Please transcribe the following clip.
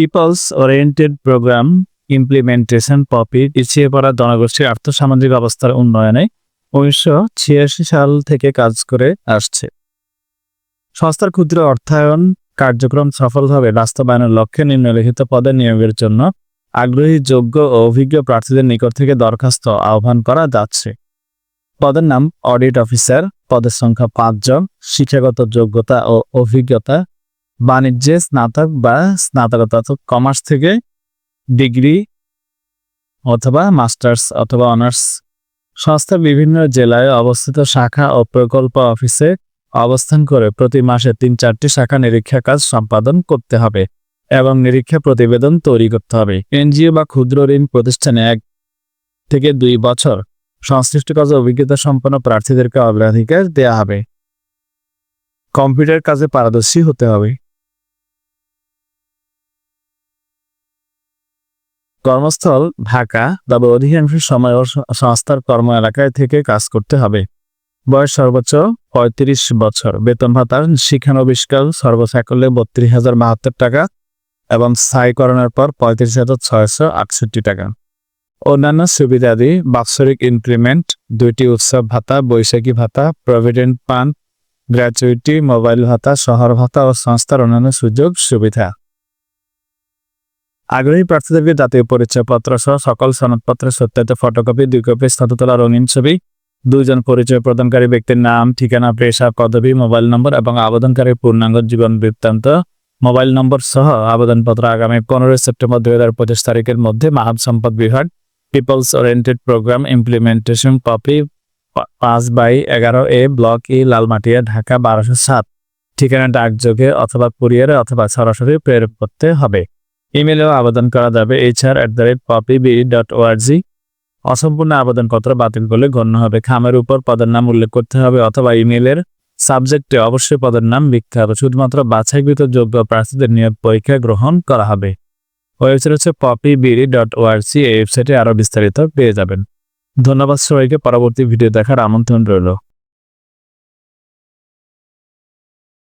People's oriented programme implementation POPI পিছিয়ে পড়া জনগোষ্ঠীর আর্থসামাজিক অবস্থার উন্নয়নে উনিশশো ছিয়াশি সাল থেকে কাজ করে আসছে। সংস্থার ক্ষুদ্র অর্থায়ন কার্যক্রম সফলভাবে বাস্তবায়নের লক্ষ্যে নিম্নলিখিত পদে নিয়োগের জন্য আগ্রহী, যোগ্য ও অভিজ্ঞ প্রার্থীদের নিকট থেকে দরখাস্ত আহ্বান করা যাচ্ছে। পদের নাম অডিট অফিসার পদের সংখ্যা পাঁচজন, শিক্ষাগত যোগ্যতা ও অভিজ্ঞতা বাণিজ্যে স্নাতক বা স্নাতকোত্তর কমার্স থেকে ডিগ্রি অথবা মাস্টার্স অথবা অনার্স সংস্থা বিভিন্ন জেলায় অবস্থিত শাখা ও প্রকল্প অফিসে অবস্থান করে প্রতি মাসে তিন চারটি শাখা নিরীক্ষা কাজ সম্পাদন করতে হবে এবং নিরীক্ষা প্রতিবেদন তৈরি করতে হবে। এনজিও বা ক্ষুদ্র ঋণ প্রতিষ্ঠানে এক থেকে দুই বছর সংশ্লিষ্ট কাজে অভিজ্ঞতা সম্পন্ন প্রার্থীদেরকে অগ্রাধিকার দেয়া হবে। কম্পিউটার কাজে পারদর্শী হতে হবে। কর্মস্থল, ঢাকা, তবে অধিকাংশ সময় সংস্থার কর্ম এলাকায় থেকে কাজ করতে হবে। বয়স সর্বোচ্চ পঁয়ত্রিশ বছর। বেতন ভাতার শিক্ষানবিষ্কার সর্বসাকল্যে বত্রিশ হাজার বাহাত্তর টাকা এবং স্থায়ীকরণের পর পঁয়ত্রিশ হাজার ছয়শো আটষট্টি টাকা। অন্যান্য সুবিধাদি, বাৎসরিক ইনক্রিমেন্ট, দুইটি উৎসব ভাতা, বৈশাখী ভাতা, প্রভিডেন্ট ফান্ড গ্র্যাচুইটি, মোবাইল ভাতা, শহর ভাতা ও সংস্থার অন্যান্য সুযোগ সুবিধা আগ্রহী প্রার্থীদেরকে জাতীয় পরিচয়পত্র সহ সকল সনদপত্রের সত্যায়িত ফটোকপি, দুই কপি স্থত রঙিন ছবি, দুইজন পরিচয় প্রদানকারী ব্যক্তির নাম, ঠিকানা, পেশা, পদবি, মোবাইল নম্বর এবং আবেদনকারীর পূর্ণাঙ্গ জীবন বৃত্তান্ত। মোবাইল নম্বর সহ আবেদনপত্র আগামী পনেরোই সেপ্টেম্বর দুই হাজার পঁচিশ তারিখের মধ্যে মাহাব সম্পদ বিভাগ peoples oriented program implementation copy পাঁচ বাই এগারো A block E Lalmatia, Dhaka বারোশো সাত। ঠিকানা ডাকযোগে অথবা কুরিয়ারে অথবা সরাসরি প্রেরণ করতে হবে। ইমেলেও আবেদন করা যাবে HR at the rate POPI dot ORG অসম্পূর্ণ আবেদনপত্র বাতিল করলে গণ্য হবে। খামের উপর পদের নাম উল্লেখ করতে হবে অথবা ইমেলের সাবজেক্টে অবশ্যই পদের নাম লিখতে হবে। শুধুমাত্র বাছাইকৃত যোগ্য প্রার্থীদের নিয়োগ পরীক্ষা গ্রহণ করা হবে। ওয়েবসাইট হচ্ছে পপি বিডি ডট ওআরসি এই ওয়েবসাইটে আরও বিস্তারিত পেয়ে যাবেন। ধন্যবাদ সবাইকে। পরবর্তী ভিডিও দেখার আমন্ত্রণ রইল।